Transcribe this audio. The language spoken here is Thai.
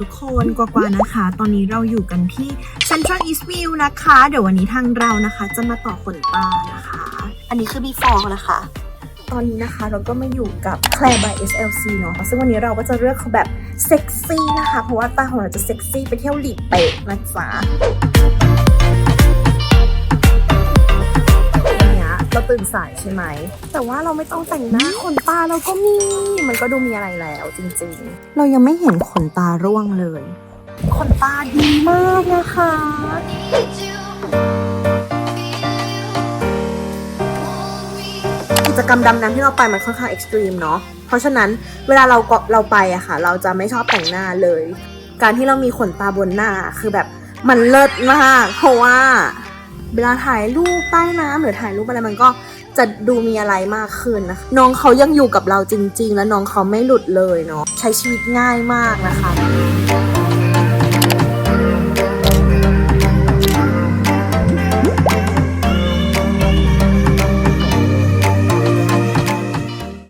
ทุกคนกว่าๆนะคะ ตอนนี้เราอยู่กันที่ Central Eastview นะคะ เดี๋ยววันนี้ทางเรานะคะ จะมาต่อขนตานะคะ อันนี้คือ before นะคะ ตอนนี้นะคะเราก็มาอยู่กับ Claire by SLC เนาะซึ่งวันนี้เราก็จะเลือกเขาแบบเซ็กซี่นะคะ เพราะว่าตาของเราจะเซ็กซี่ไปเที่ยวหลีกเป๊ะนะจ๊ะ ตื่นสายใช่ไหม แต่ว่าเราไม่ต้องแต่งหน้าขนตาเราก็มี มันก็ดูมีอะไรแล้วจริงๆ เรายังไม่เห็นขนตาร่วงเลย ขนตาดีมากนะคะกิจกรรมดำน้ำที่เราไปมันค่อนข้างเอ็กซ์ตรีมเนาะ เพราะฉะนั้นเวลาเราก็เราไปอะค่ะ เราจะไม่ชอบแต่งหน้าเลย การที่เรามีขนตาบนหน้าคือแบบมันเลิศมากเพราะว่า เวลาถ่ายรูปใต้น้ำหรือถ่ายรูปอะไรมันก็จะดูมีอะไรมากขึ้นนะคะน้องเขายังอยู่กับเราจริง ๆ แล้วน้องเขาไม่หลุดเลยเนาะใช้ชีวิตง่ายมากนะคะ